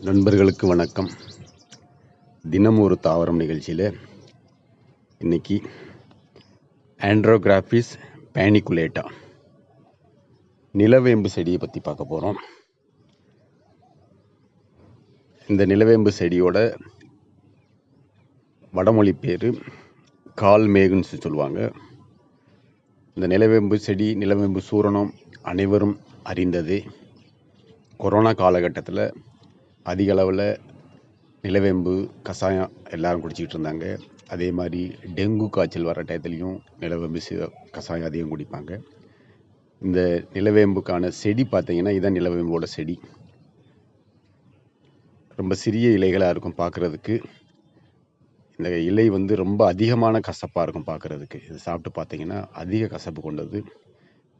நண்பர்களுக்கு வணக்கம். தினம் ஒரு தாவரம் நிகழ்ச்சியில் இன்னைக்கு ஆண்ட்ரோகிராஃபிஸ் பேனிகுலேட்டா நிலவேம்பு செடியை பற்றி பார்க்க போகிறோம் இந்த நிலவேம்பு செடியோட வடமொழி பேர் கால்மேகுன்னு சொல்லுவாங்க. இந்த நிலவேம்பு செடி நிலவேம்பு சூரணம் அனைவரும் அறிந்ததே. கொரோனா காலகட்டத்தில் அதிக அளவில் நிலவேம்பு கஷாயம் எல்லாரும் குடிச்சிக்கிட்டு இருந்தாங்க அதே மாதிரி டெங்கு காய்ச்சல் வர டயத்துலேயும் நிலவேம்பு சி- கஷாயம் அதிகம் குடிப்பாங்க. இந்த நிலவேம்புக்கான செடி பார்த்தீங்கன்னா இதான் நிலவேம்போட செடி. ரொம்ப சிறிய இலைகளாக இருக்கும் பார்க்குறதுக்கு இந்த இலை வந்து ரொம்ப அதிகமான கசப்பாக இருக்கும் பார்க்குறதுக்கு இது சாப்பிட்டு பார்த்தீங்கன்னா அதிக கசப்பு கொண்டது.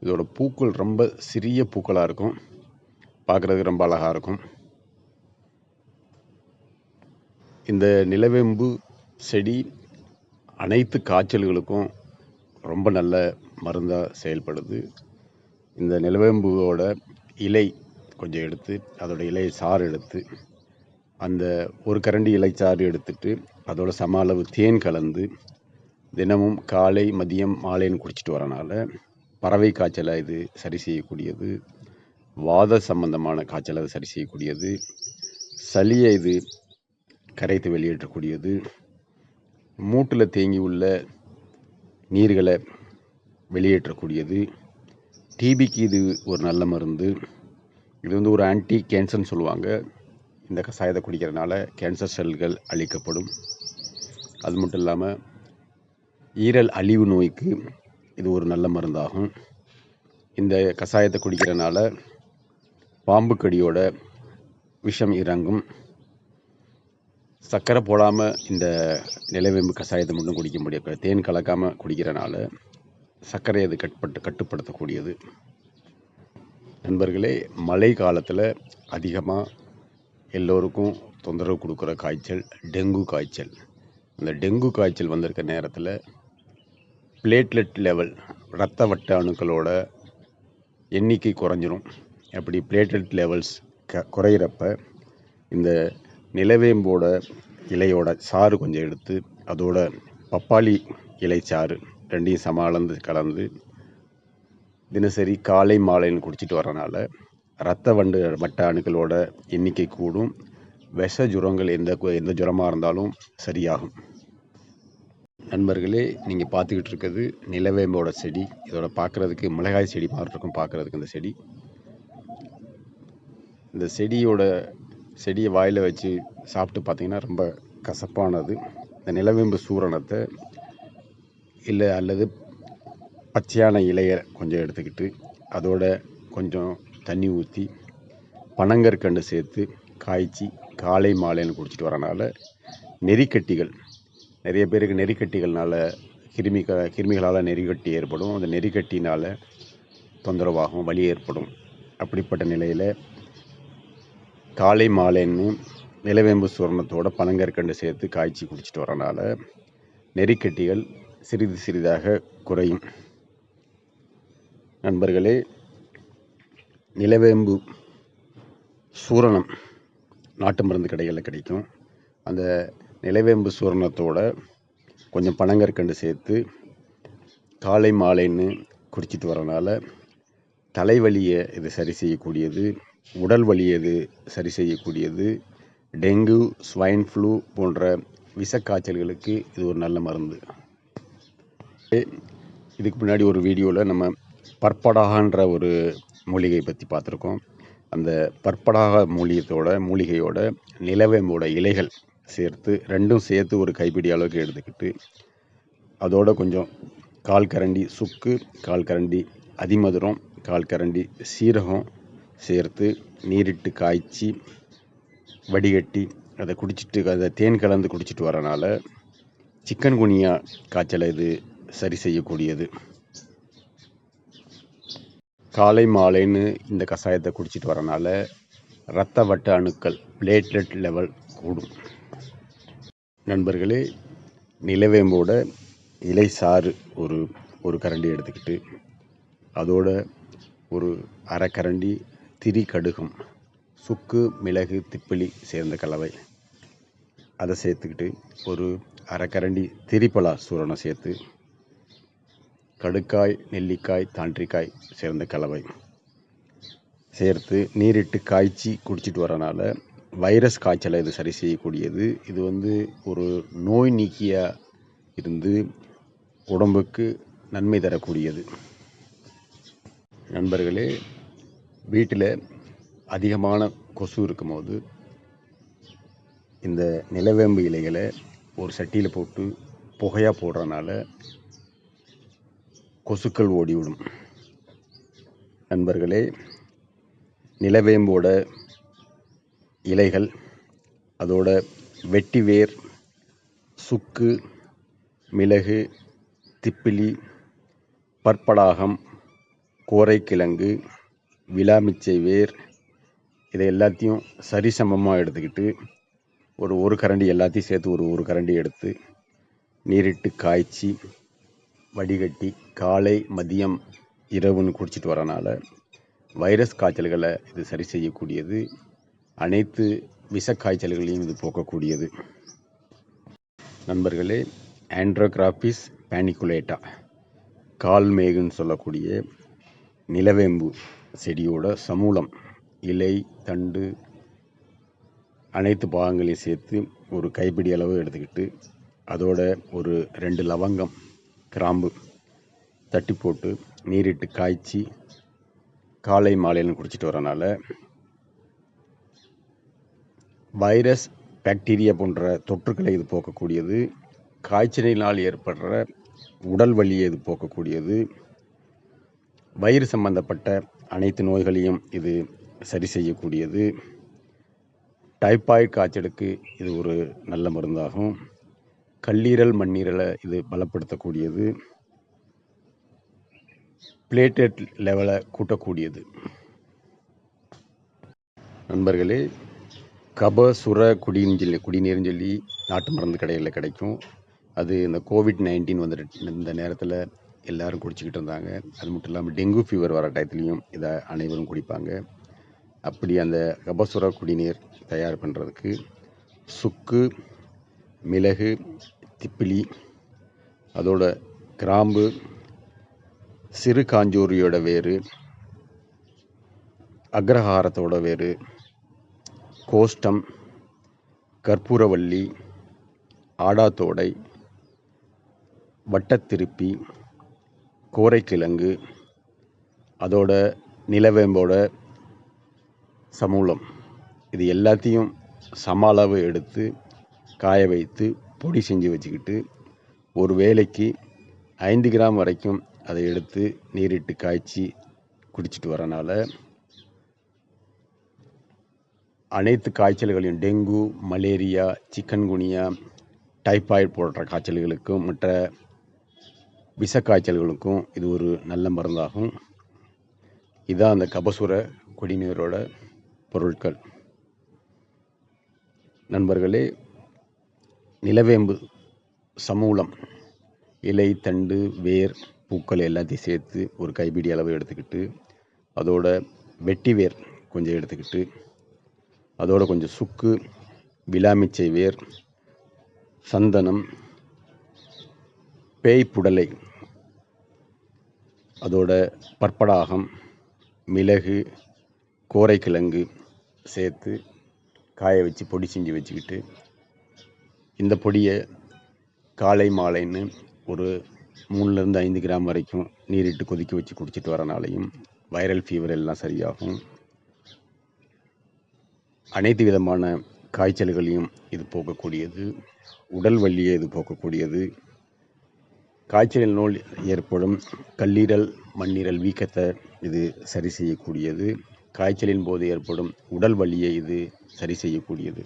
இதோட பூக்கள் ரொம்ப சிறிய பூக்களாக இருக்கும். பார்க்குறதுக்கு ரொம்ப அழகாக இருக்கும். இந்த நிலவேம்பு செடி அனைத்து காய்ச்சல்களுக்கும் ரொம்ப நல்ல மருந்தாக செயல்படுது. இந்த நிலவேம்புவோட இலை கொஞ்சம் எடுத்து அதோட இலை சாறு எடுத்து அந்த ஒரு கரண்டி இலைச்சாறு எடுத்துட்டு அதோட சம அளவு தேன் கலந்து தினமும் காலை மதியம் மாலைன்னு குடிச்சிட்டு வரனால பறவை காய்ச்சலை இது சரி செய்யக்கூடியது. வாத சம்பந்தமான காய்ச்சலை அது சரி செய்யக்கூடியது. சளியை இது கரைத்து வெளியேற்றக்கூடியது. மூட்டில் தேங்கி உள்ள நீர்களை வெளியேற்றக்கூடியது. டிபிக்கு இது ஒரு நல்ல மருந்து. இது வந்து ஒரு ஆன்டி கேன்சர்னு சொல்லுவாங்க. இந்த கசாயத்தை குடிக்கிறதுனால கேன்சர் செல்கள் அழிக்கப்படும். அது மட்டும் இல்லாமல் ஈரல் அழிவு நோய்க்கு இது ஒரு நல்ல மருந்தாகும். இந்த கசாயத்தை குடிக்கிறதுனால பாம்பு கடியோட விஷம் இறங்கும். சர்க்கரை போடாமல் இந்த நிலவேம்பு கஷாயத்தை மட்டும் குடிக்க முடியாது. தேன் கலக்காமல் குடிக்கிறனால சர்க்கரை அது கட்டுப்பட்டு கட்டுப்படுத்தக்கூடியது. நண்பர்களே மழை காலத்தில் அதிகமாக எல்லோருக்கும் தொந்தரவு கொடுக்குற காய்ச்சல் டெங்கு காய்ச்சல். அந்த டெங்கு காய்ச்சல் வந்திருக்க நேரத்தில் பிளேட்லெட் லெவல் இரத்த வட்ட அணுக்களோட எண்ணிக்கை குறைஞ்சிரும். அப்படி பிளேட்லெட் லெவல்ஸ் க குறையிறப்ப இந்த நிலவேம்போட இலையோட சாறு கொஞ்சம் எடுத்து அதோட பப்பாளி இலை சாறு ரெண்டையும் சம அளந்து கலந்து தினசரி காலை மாலைன்னு குடிச்சிட்டு வரனால இரத்த வண்டு வட்ட அணுக்களோட எண்ணிக்கை கூடும். விஷ ஜுரங்கள் எந்த எந்த ஜுரமாக இருந்தாலும் சரியாகும். நண்பர்களே நீங்கள் பார்த்துக்கிட்டு இருக்கிறது நிலவேம்போட செடி. இதோட பார்க்குறதுக்கு மிளகாய் செடி மாதிரி இருக்கும் பார்க்குறதுக்கு இந்த செடி. இந்த செடியோட செடியை வாயில் வச்சு சாப்பிட்டு பார்த்தீங்கன்னா ரொம்ப கசப்பானது. இந்த நிலவேம்பு சூரணத்தை இல்லை அல்லது பச்சையான இலையை கொஞ்சம் எடுத்துக்கிட்டு அதோட கொஞ்சம் தண்ணி ஊற்றி பனங்கற்கண்டு சேர்த்து காய்ச்சி காலை மாலைன்னு குடிச்சிட்டு வரனால நெறிக்கட்டிகள் நிறைய பேருக்கு நெறிக்கட்டிகள்னால கிருமி க- கிருமிகளால் நெறிக்கட்டி ஏற்படும். அந்த நெறிக்கட்டினால் தொந்தரவாகும் வலி ஏற்படும். அப்படிப்பட்ட நிலையில் காலை மாலைன்னு நிலவேம்பு சுவர்ணத்தோட பனங்கற்கண்டு சேர்த்து காய்ச்சி குடிச்சிட்டு வரனால நெறிக்கட்டிகள் சிறிது சிறிதாக குறையும். நண்பர்களே நிலவேம்பு சூரணம் நாட்டு மருந்து கடைகளில் கிடைக்கும். அந்த நிலவேம்பு சூரணத்தோட கொஞ்சம் பனங்கற்கண்டு சேர்த்து காலை மாலைன்னு குடிச்சிட்டு வரனால தலைவலியை இது சரி செய்யக்கூடியது. உடல் வலியது சரி செய்யக்கூடியது? டெங்கு ஸ்வைன் ஃப்ளூ போன்ற விஷக்காய்ச்சல்களுக்கு இது ஒரு நல்ல மருந்து. இதுக்கு முன்னாடி ஒரு வீடியோவில் நம்ம பற்படாகன்ற ஒரு மூலிகை பற்றி பார்த்துருக்கோம். அந்த பற்படாக மூலிகத்தோட மூலிகையோட நிலவேம்போட இலைகள் சேர்த்து ரெண்டும் சேர்த்து ஒரு கைப்பிடி அளவுக்கு எடுத்துக்கிட்டு அதோட கொஞ்சம் கால் கரண்டி சுக்கு கால் கரண்டி அதிமதுரம் கால் கரண்டி சீரகம் சேர்த்து நீரிட்டு காய்ச்சி வடிகட்டி அதை குடிச்சிட்டு அதை தேன் கலந்து குடிச்சிட்டு வரனால சிக்கன் குனியா காய்ச்சலை இது சரி செய்யக்கூடியது. காலை மாலைன்னு இந்த கஷாயத்தை குடிச்சிட்டு வரனால இரத்த வட்ட அணுக்கள் பிளேட்லெட் லெவல் கூடும். நண்பர்களே நிலவேம்போட இலை சாறு ஒரு ஒரு கரண்டி எடுத்துக்கிட்டு அதோட ஒரு அரை கரண்டி திரி கடுகம் சுக்கு மிளகு திப்பிலி சேர்ந்த கலவை. அதை சேர்த்துக்கிட்டு ஒரு அரைக்கரண்டி திரிப்பலா சூரணம் சேர்த்து கடுக்காய் நெல்லிக்காய் தாண்டிக்காய் சேர்ந்த கலவை. சேர்த்து நீரிட்டு காய்ச்சி குடிச்சிட்டு வரனால வைரஸ் காய்ச்சலை இது சரி செய்யக்கூடியது. இது வந்து ஒரு நோய் நீக்கியாக இருந்து உடம்புக்கு நன்மை தரக்கூடியது. நண்பர்களே வீட்டில் அதிகமான கொசு இருக்கும்போது இந்த நிலவேம்பு இலைகளை ஒரு சட்டியில் போட்டு புகையாக போடுறனால கொசுக்கள் ஓடிவிடும். நண்பர்களே நிலவேம்போட இலைகள் அதோட வெட்டி வேர் சுக்கு மிளகு திப்பிலி பற்படாகம் கோரைக்கிழங்கு விலாமிச்சை வேர் இதை எல்லாத்தையும் சரிசமமாக எடுத்துக்கிட்டு ஒரு ஒரு கரண்டி எல்லாத்தையும் சேர்த்து ஒரு ஒரு கரண்டி எடுத்து நீரிட்டு காய்ச்சி வடிகட்டி காலை மதியம் இரவுன்னு குடிச்சிட்டு வரனால வைரஸ் காய்ச்சல்களை இது சரி செய்யக்கூடியது. அனைத்து விஷ காய்ச்சல்களையும் இது போக்கக்கூடியது. நண்பர்களே ஆண்ட்ரோகிராபிஸ் பேனிகுலேட்டா கால்மேகுன்னு சொல்லக்கூடிய நிலவேம்பு. செடியோட சமூலம் இலை தண்டு அனைத்து பாகங்களையும் சேர்த்து ஒரு கைப்பிடி அளவு எடுத்துக்கிட்டு அதோட ஒரு ரெண்டு லவங்கம் கிராம்பு தட்டி போட்டு நீரிட்டு காய்ச்சி காலை மாலையில் குடிச்சிட்டு வரனால வைரஸ் பாக்டீரியா போன்ற தொற்றுக்களை இது போக்கக்கூடியது காய்ச்சலினால் ஏற்படுற உடல் வலியை இது போக்கக்கூடியது வயிறு சம்பந்தப்பட்ட அனைத்து நோய்களையும் இது சரி செய்யக்கூடியது. டைப்பாய்டு காய்ச்சலுக்கு இது ஒரு நல்ல மருந்தாகும். கல்லீரல் மண்ணீரலை இது பலப்படுத்தக்கூடியது. பிளேட்டட் லெவலை கூட்டக்கூடியது. நண்பர்களே கப சுர குடின்னு சொல்லி குடிநீர்னு சொல்லி நாட்டு மருந்து கடைகளில் கிடைக்கும். அது இந்த கோவிட் நைன்டீன் வந்துட்டு இந்த நேரத்தில் எல்லாரும் குடிச்சிக்கிட்டு இருந்தாங்க. அது மட்டும் இல்லாமல் டெங்கு ஃபீவர் வர டயத்துலேயும் இதை அனைவரும் குடிப்பாங்க. அப்படி அந்த கபசுர குடிநீர் தயார் பண்ணுறதுக்கு சுக்கு மிளகு திப்பிலி அதோட கிராம்பு சிறு காஞ்சூரியோட வேறு அக்ரஹாரத்தோட வேறு கோஷ்டம் கற்பூரவள்ளி ஆடாத்தோடை வட்டத்திருப்பி கோரைக்கிழங்கு அதோட நிலவேம்போட சமூலம். இது எல்லாத்தையும் சம அளவு எடுத்து காய வைத்து பொடி செஞ்சு வச்சுக்கிட்டு ஒரு வேளைக்கு ஐந்து கிராம் வரைக்கும் அதை எடுத்து நீரிட்டு காய்ச்சி குடிச்சிட்டு வரனால அனைத்து காய்ச்சல்களையும் டெங்கு மலேரியா சிக்கன்குனியா டைஃபாய்டு போன்ற காய்ச்சல்களுக்கும் மற்ற விஷக்காய்ச்சல்களுக்கும் இது ஒரு நல்ல மருந்தாகும். இதான் அந்த கபசுர குடிநீரோட பொருட்கள். நண்பர்களே நிலவேம்பு சமூலம் இலை தண்டு வேர் பூக்கள் எல்லாத்தையும் சேர்த்து ஒரு கைப்பிடி அளவு எடுத்துக்கிட்டு அதோட வெட்டி வேர் கொஞ்சம் எடுத்துக்கிட்டு அதோட கொஞ்சம் சுக்கு விலாமிச்சை வேர் சந்தனம் பேய்ப்புடலை அதோட பற்படாகம் மிளகு கோரைக்கிழங்கு சேர்த்து காய வச்சு பொடி செஞ்சு வச்சுக்கிட்டு இந்த பொடியை காலை மாலைன்னு ஒரு மூணுலேருந்து ஐந்து கிராம் வரைக்கும் நீரிட்டு கொதிக்க வச்சு குடிச்சிட்டு வரனாலையும் வைரல் ஃபீவர் எல்லாம் சரியாகும். அனைத்து விதமான காய்ச்சல்களையும் இது போக்கக்கூடியது. உடல் வலியை இது போக்கக்கூடியது. காய்ச்சலின் நோய் ஏற்படும். கல்லீரல் மண்ணீரல் வீக்கத்தை இது சரி செய்யக்கூடியது. காய்ச்சலின் போது ஏற்படும் உடல் வலியை இது சரி செய்யக்கூடியது.